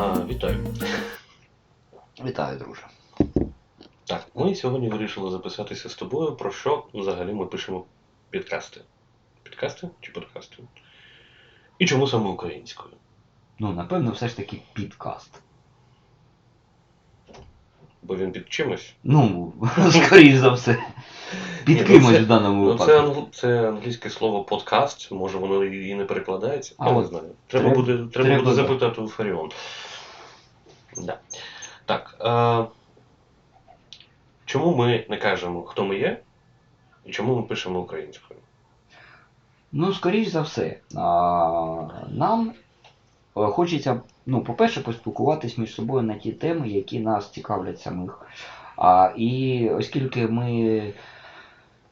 А, вітаю. Вітаю, друже. Так, ми сьогодні вирішили записатися з тобою, про що взагалі ми пишемо підкасти. Підкасти чи подкасти? І чому саме українською? Ну, напевно, все ж таки підкаст. Бо він під чимось? Ну, скоріш за все. Під ну кимось в даному Ну, випадку. це, англ- це англійське слово подкаст, може воно і не перекладається. А Я не от знаю. Треба, треба- буде, треба, треба, буде запитати у Фаріон. Да. Так. Е, чому ми не кажемо, хто ми є, і чому ми пишемо українською? Ну, скоріш за все, а, нам е, хочеться, ну, по-перше, поспілкуватись між собою на ті теми, які нас цікавлять самих. А, і оскільки ми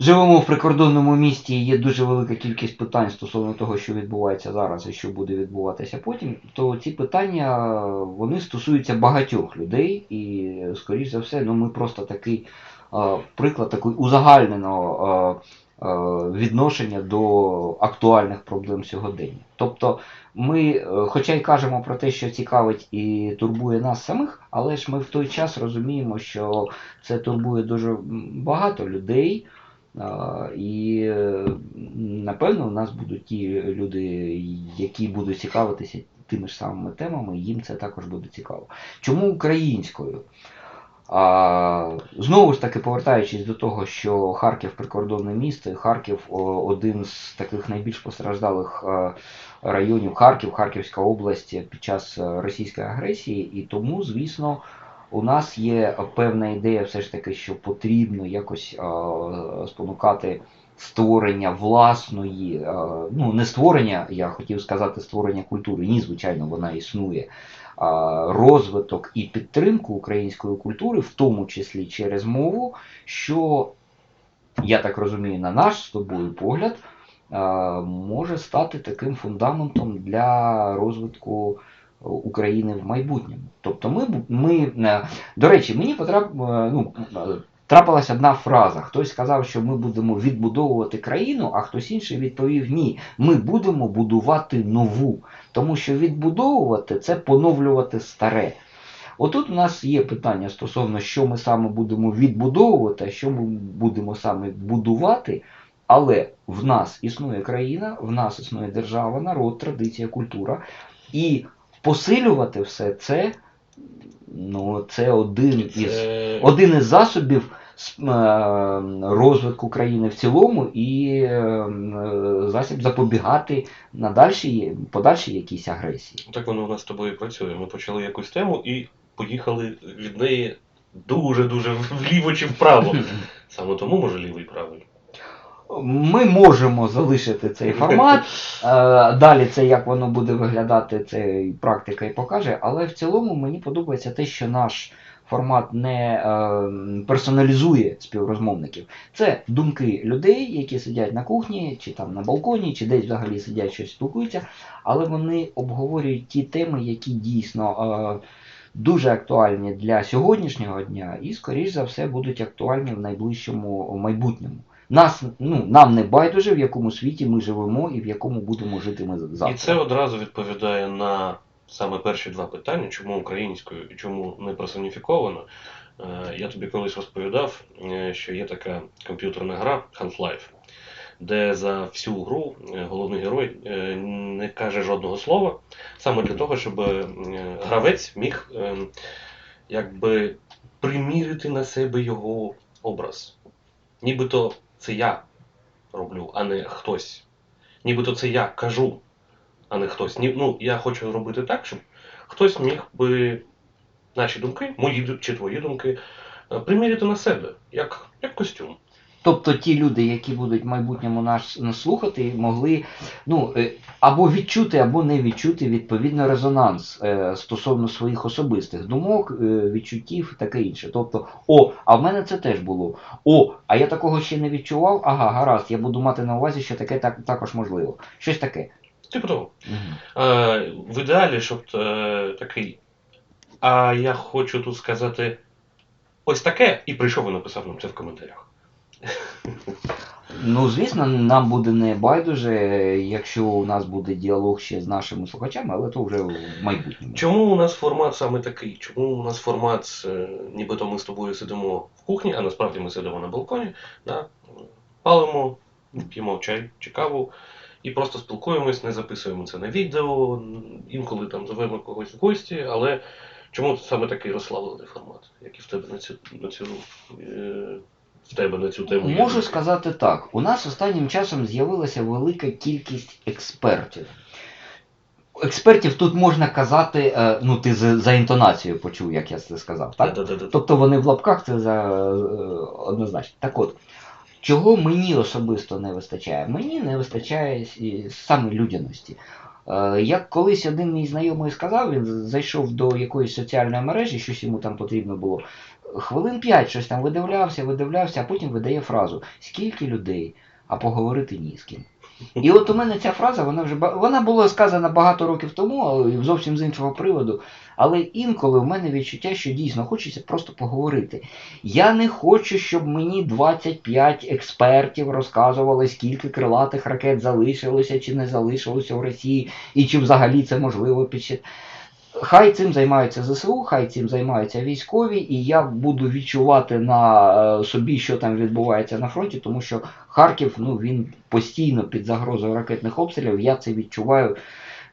живемо в прикордонному місті, і є дуже велика кількість питань стосовно того, що відбувається зараз і що буде відбуватися потім, то ці питання вони стосуються багатьох людей, і, скоріш за все, ну, ми просто такий е, приклад такий узагальненого. е, е, відношення до актуальних проблем сьогодення. Тобто ми, е, хоча й кажемо про те, що цікавить і турбує нас самих, але ж ми в той час розуміємо, що це турбує дуже багато людей. І напевно у нас будуть ті люди, які будуть цікавитися тими ж самими темами, їм це також буде цікаво. Чому українською? А, знову ж таки, повертаючись до того, що Харків прикордонне місто, Харків один з таких найбільш постраждалих районів Харків, Харківська область під час е, російської агресії, і тому, звісно, у нас є певна ідея, все ж таки, що потрібно якось е, спонукати створення власної, е, ну не створення, я хотів сказати, створення культури. Ні, звичайно, вона існує а, розвиток і підтримку української культури, в тому числі через мову, що, я так розумію, на наш з тобою погляд, може стати таким фундаментом для розвитку України в майбутньому. Тобто ми, ми е, до речі, мені потрап, е, ну, е, трапилась одна фраза. Хтось сказав, що ми будемо відбудовувати країну, а хтось інший відповів ні. Ми будемо будувати нову. Тому що відбудовувати це поновлювати старе. Отут у нас є питання стосовно, що ми саме будемо відбудовувати, а що ми будемо саме будувати. Але в нас існує країна, в нас існує держава, народ, традиція, культура. І посилювати все це, ну, це один із Це... один із засобів е, розвитку країни в цілому і е, е, засіб запобігати на дальші, подальшій якійсь агресії. Так воно у нас з тобою працює. Ми почали якусь тему і поїхали від неї дуже-дуже вліво чи вправо. Саме тому може лівий і правий. Ми можемо залишити цей формат. Е, Далі це як воно буде виглядати, це і практика і покаже. Але в цілому мені подобається те, що наш формат не е, персоналізує співрозмовників. Це думки людей, які сидять на кухні, чи там на балконі, чи десь взагалі сидять щось спілкуються, але вони обговорюють ті теми, які дійсно. Е, Дуже актуальні для сьогоднішнього дня і, скоріш за все, будуть актуальні в найближчому майбутньому. Нас, ну, нам не байдуже, в якому світі ми живемо і в якому будемо жити ми завтра. І це одразу відповідає на саме перші два питання, чому українською і чому не персоніфіковано. Е, Я тобі колись розповідав, е, що є така комп'ютерна гра Half-Life, де за всю гру е, головний герой не каже жодного слова, саме для того, щоб гравець міг якби примірити на себе його образ. Нібито це я роблю, а не хтось. Нібито це я кажу, а не хтось. Ні, ну, я хочу робити так, щоб хтось міг би наші думки, мої чи твої думки, е, приміряти на себе, як, як костюм. Тобто ті люди, які будуть в майбутньому нас, слухати, могли ну, е, або відчути, або не відчути відповідно резонанс е, стосовно своїх особистих думок, е, відчуттів і таке інше. Тобто, о, а в мене це теж було. О, а я такого ще не відчував. Ага, гаразд, я буду мати на увазі, що таке так, також можливо. Щось таке. Типу того. Угу. Е, в ідеалі, щоб е, такий. А я хочу тут сказати ось таке, і прийшов і написав нам це в коментарях. Ну, звісно, нам буде не байдуже, якщо у нас буде діалог ще з нашими слухачами, але то вже в майбутньому. Чому у нас формат саме такий? Чому у нас формат, е, нібито ми з тобою сидимо в кухні, а насправді ми сидимо на балконі, да? палимо, п'ємо чай чи каву і просто спілкуємось, не записуємо це на відео, інколи там зовемо когось в гості, але чому саме такий розслаблений формат, як і в тебе на цю, на цю, е, в тебе на цю тему? є? Можу сказати так: у нас останнім часом з'явилася велика кількість експертів. Експертів тут можна казати, е, ну ти за, за інтонацією почув, як я це сказав, так? Да-да-да-да. Тобто вони в лапках це за е, однозначно. Так от, чого мені особисто не вистачає? Мені не вистачає саме людяності. Е, Як колись один мій знайомий сказав, він зайшов до якоїсь соціальної мережі, щось йому там потрібно було. Хвилин п'ять щось там видивлявся, видивлявся, а потім видає фразу Скільки людей, а поговорити ні з ким. І от у мене ця фраза, вона вже вона була сказана багато років тому, але зовсім з іншого приводу. Але інколи в мене відчуття, що дійсно хочеться просто поговорити. Я не хочу, щоб мені 25 експертів розказували, скільки крилатих ракет залишилося чи не залишилося в Росії, і чи взагалі це можливо підсчитати. Хай цим займаються ЗСУ, хай цим займаються військові, і я буду відчувати на е, собі, що там відбувається на фронті, тому що Харків ну, він постійно під загрозою ракетних обстрілів. Я це відчуваю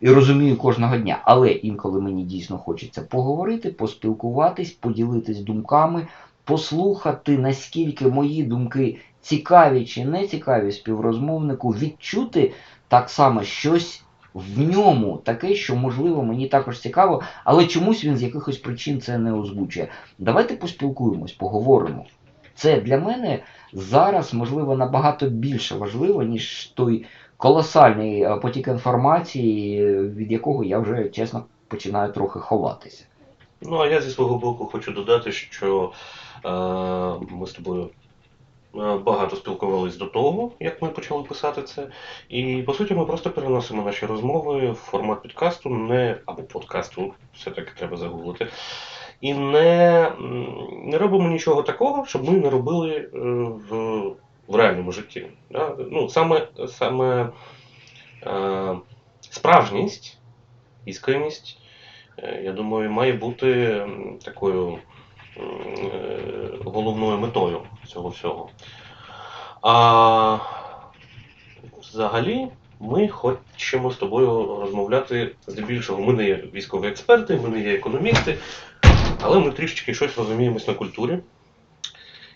і розумію кожного дня. Але інколи мені дійсно хочеться поговорити, поспілкуватись, поділитись думками, послухати, наскільки мої думки цікаві чи не цікаві співрозмовнику, відчути так само щось в ньому таке, що можливо мені також цікаво, але чомусь він з якихось причин це не озвучує. Давайте поспілкуємось, поговоримо. Це для мене зараз, можливо, набагато більше важливо, ніж той колосальний е, потік інформації, від якого я вже чесно починаю трохи ховатися. Ну, а я зі свого боку хочу додати, що е, ми з тобою багато спілкувались до того, як ми почали писати це. І по суті ми просто переносимо наші розмови в формат підкасту, не або подкасту, все-таки треба загуглити. І не, не робимо нічого такого, щоб ми не робили е, в, в реальному житті. Да? Ну, саме, саме е, справжність, іскреність Е, я думаю, має бути такою е, головною метою цього всього. А взагалі ми хочемо з тобою розмовляти здебільшого. Ми не є військові експерти, ми не є економісти, але ми трішечки щось розуміємось на культурі.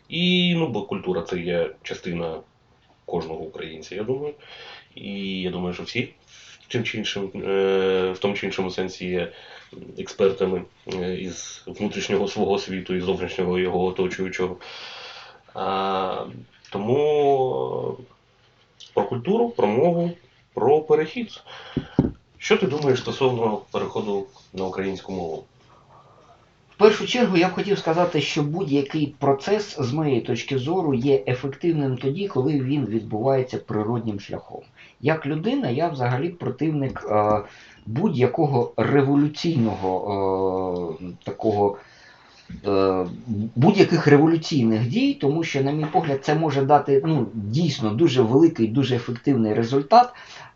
І, ну, бо культура це є частина кожного українця, я думаю. І я думаю, що всі в чим чи іншим, е, в тому чи іншому сенсі є експертами е, із внутрішнього свого світу і зовнішнього його оточуючого. Тому про культуру, про мову, про перехід. Що ти думаєш стосовно переходу на українську мову? В першу чергу я б хотів сказати, що будь-який процес, з моєї точки зору, є ефективним тоді, коли він відбувається природнім шляхом. Як людина, я взагалі противник е, будь-якого революційного е, такого. е, Будь-яких революційних дій, тому що, на мій погляд, це може дати ну, дійсно дуже великий, дуже ефективний результат,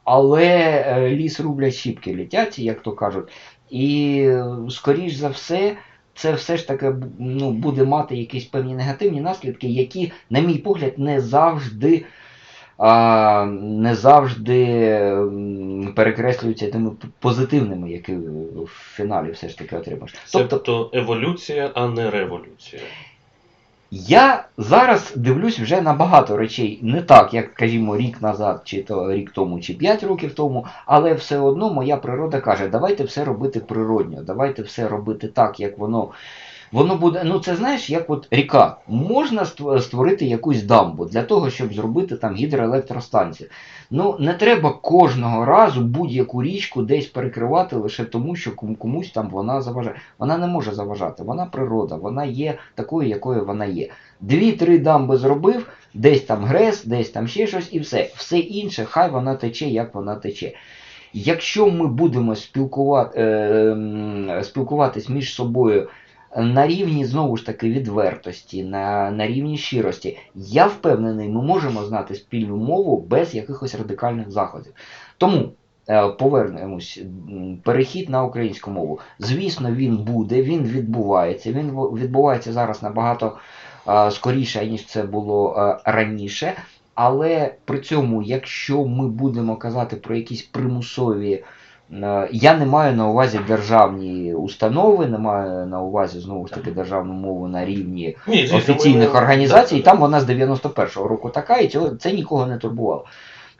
але ліс рублять, щіпки летять, як то кажуть. І, скоріш за все, це все ж таки ну, буде мати якісь певні негативні наслідки, які, на мій погляд, не завжди, а, не завжди перекреслюються тими позитивними, які в фіналі все ж таки отримаєш. Тобто, Тобто еволюція, а не революція. Я зараз дивлюсь вже на багато речей, не так, як, скажімо, рік назад, чи то рік тому, чи 5 років тому, але все одно моя природа каже, давайте все робити природньо, давайте все робити так, як воно. Воно буде, ну це знаєш, як от ріка. Можна ство- створити якусь дамбу для того, щоб зробити там гідроелектростанцію. Ну не треба кожного разу будь-яку річку десь перекривати лише тому, що комусь там вона заважає. Вона не може заважати, вона природа, вона є такою, якою вона є. Дві-три дамби зробив, десь там грес, десь там ще щось, і все. Все інше, хай вона тече, як вона тече. Якщо ми будемо спілкувати, е, спілкуватись між собою на рівні знову ж таки відвертості, на, на рівні щирості, я впевнений, ми можемо знати спільну мову без якихось радикальних заходів. Тому е, повернемось, перехід на українську мову. Звісно, він буде, він відбувається. Він відбувається зараз набагато е, скоріше, ніж це було е, раніше. Але при цьому, якщо ми будемо казати про якісь примусові, я не маю на увазі державні установи, не маю на увазі знову ж таки державну мову на рівні Ні, звісно, офіційних ми- організацій, і там вона з 91-го року така, і цього, це нікого не турбувало.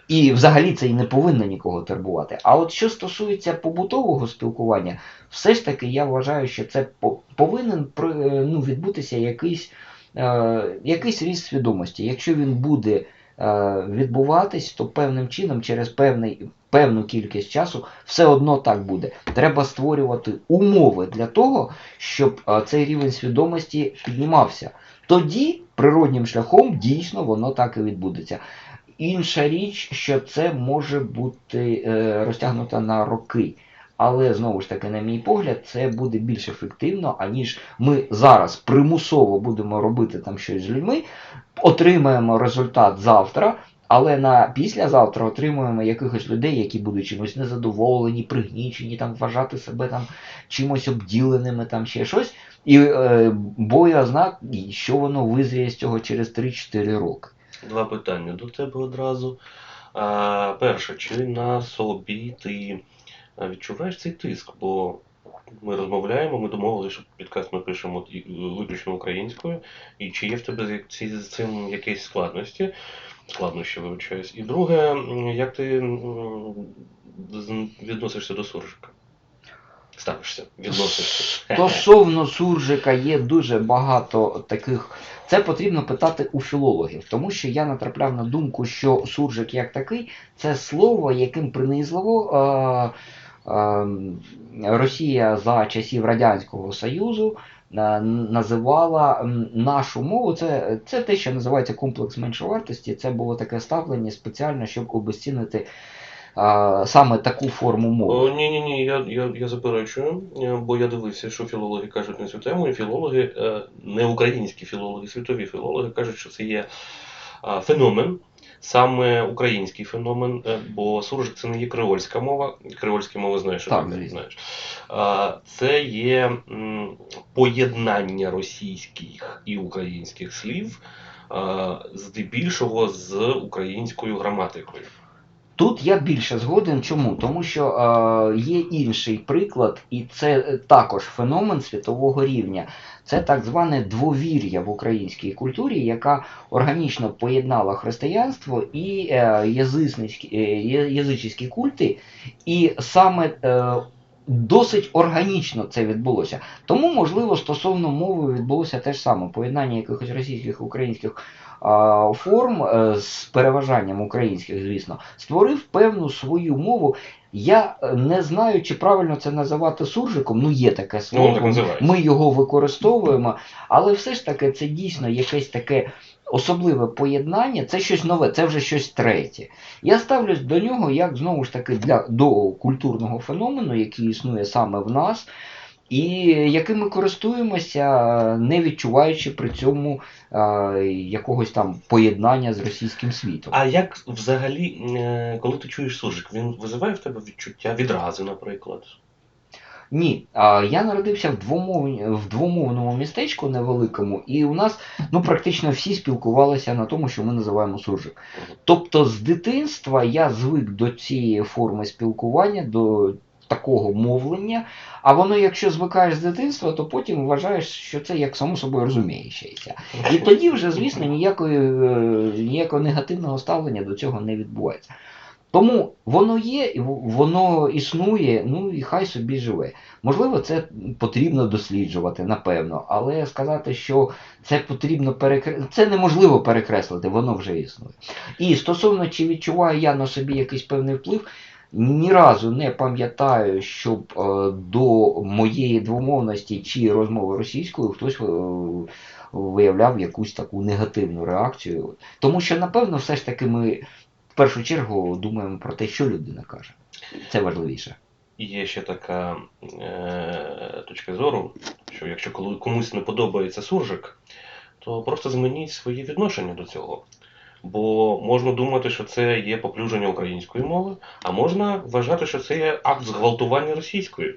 І взагалі це і не повинно нікого турбувати. А от що стосується побутового спілкування, все ж таки я вважаю, що це по- повинен е, ну, відбутися якийсь, е, якийсь ріст свідомості. Якщо він буде е, відбуватись, то певним чином, через певний, певну кількість часу, все одно так буде. Треба створювати умови для того, щоб е, цей рівень свідомості піднімався. Тоді природнім шляхом дійсно воно так і відбудеться. Інша річ, що це може бути е, розтягнуто на роки. Але знову ж таки, на мій погляд, це буде більш ефективно, аніж ми зараз примусово будемо робити там щось з людьми, отримаємо результат завтра, але на післязавтра отримуємо якихось людей, які будуть чимось незадоволені, пригнічені, там вважати себе там чимось обділеними, там ще щось. І е, боязна, що воно визріє з цього через 3-4 роки. Два питання до тебе одразу. А, перше, чи на собі ти відчуваєш цей тиск? Бо ми розмовляємо, ми домовилися, що підкаст ми пишемо виключно українською. І чи є в тебе з- цим якісь складності? Складнощі, вибачаюсь. І друге, як ти відносишся до суржика? Ставишся, відносишся. Стосовно суржика є дуже багато таких. Це потрібно питати у філологів, тому що я натрапляв на думку, що суржик як такий це слово, яким принизливо е, е, Росія за часів Радянського Союзу е, називала нашу мову. Це, це те, що називається комплекс меншовартості. Це було таке ставлення спеціально, щоб обезцінити е, саме таку форму мови. Ні, ні, ні, я, я, я заперечую, е, бо я дивився, що філологи кажуть на цю тему, і філологи, е, не українські філологи, світові філологи кажуть, що це є феномен, саме український феномен, е, бо суржик це не є креольська мова. Креольські мови знаєш, що таке, знаєш. Це є поєднання російських і українських слів, здебільшого з українською граматикою. Тут я більше згоден. Чому? Тому що е, є інший приклад, і це також феномен світового рівня. Це так зване двовір'я в українській культурі, яка органічно поєднала християнство і е, язичницькі, е, я- язичницькі культи, і саме е, досить органічно це відбулося. Тому, можливо, стосовно мови відбулося те ж саме поєднання якихось російських українських форм е, з переважанням українських, звісно, створив певну свою мову. Я е, не знаю, чи правильно це називати суржиком. Ну, є таке Ну, слово. воно так. Ми його використовуємо, але все ж таки це дійсно якесь таке особливе поєднання, це щось нове, це вже щось третє. Я ставлюсь до нього як знову ж таки для до культурного феномену, який існує саме в нас. І яким ми користуємося, не відчуваючи при цьому е, якогось там поєднання з російським світом. А як взагалі, е, коли ти чуєш суржик, він визиває в тебе відчуття відрази, наприклад? Ні, а я народився в двомовні, в двомовному містечку невеликому, і у нас ну практично всі спілкувалися на тому, що ми називаємо суржик. Тобто з дитинства я звик до цієї форми спілкування, до такого мовлення. А воно, якщо звикаєш з дитинства, то потім вважаєш, що це як само собою розумієшся. І тоді вже, звісно, ніякої, е, ніякого негативного ставлення до цього не відбувається. Тому воно є, воно існує, ну і хай собі живе. Можливо, це потрібно досліджувати, напевно, але сказати, що це потрібно перекреслити, це неможливо перекреслити, воно вже існує. І стосовно чи відчуваю я на собі якийсь певний вплив, ні разу не пам'ятаю, щоб е, до моєї двомовності чи розмови російською хтось е, виявляв якусь таку негативну реакцію. Тому що, напевно, все ж таки ми в першу чергу думаємо про те, що людина каже. Це важливіше. є ще така е, точка зору, що якщо комусь не подобається суржик, то просто змініть свої відношення до цього. Бо можна думати, що це є поплюження української мови, а можна вважати, що це є акт зґвалтування російської.